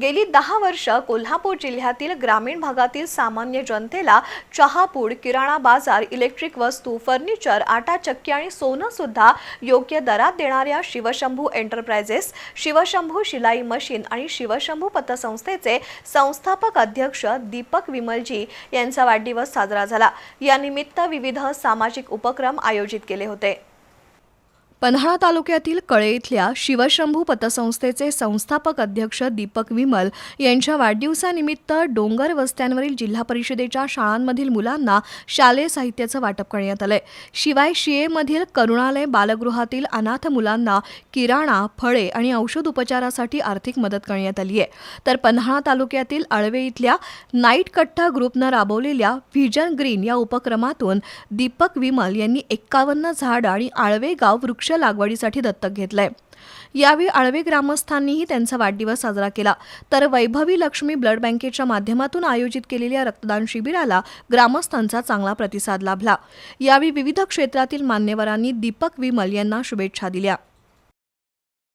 गेली दहा वर्ष कोल्हापूर जिल्ह्यातील ग्रामीण भागातील सामान्य जनतेला चहापूड किराणा बाजार इलेक्ट्रिक वस्तू फर्निचर आटा चक्की आणि सोनं सुद्धा योग्य दरात देणाऱ्या शिवशंभू एंटरप्राइजेस शिवशंभू शिलाई मशीन आणि शिवशंभू पतसंस्थेचे संस्थापक अध्यक्ष दीपक विमलजी यांचा वाढदिवस साजरा झाला. यानिमित्त विविध सामाजिक उपक्रम आयोजित केले होते. पन्हाळा तालुक्यातील कळे इथल्या शिवशंभू पतसंस्थेचे संस्थापक अध्यक्ष दीपक विमल यांच्या वाढदिवसानिमित्त डोंगर वस्त्यांवरील जिल्हा परिषदेच्या शाळांमधील मुलांना शालेय साहित्याचं वाटप करण्यात आलंय. शिवाय शिएमधील करुणालय बालगृहातील अनाथ मुलांना किराणा फळे आणि औषध उपचारासाठी आर्थिक मदत करण्यात आली आहे तर पन्हाळा तालुक्यातील अळवे इथल्या नाईट कट्टा ग्रुपनं राबवलेल्या व्हिजन ग्रीन या उपक्रमातून दीपक विमल यांनी एक्कावन्न झाड आणि आळवे गाव वृक्ष लागवडीसाठी दत्तक घेतलंय. यावेळी आळवे ग्रामस्थांनीही त्यांचा वाढदिवस साजरा केला. तर वैभवी लक्ष्मी ब्लड बँकेच्या माध्यमातून आयोजित केलेल्या रक्तदान शिबिराला ग्रामस्थांचा चांगला प्रतिसाद लाभला. यावेळी विविध क्षेत्रातील मान्यवरांनी दीपक विमल यांना शुभेच्छा दिल्या.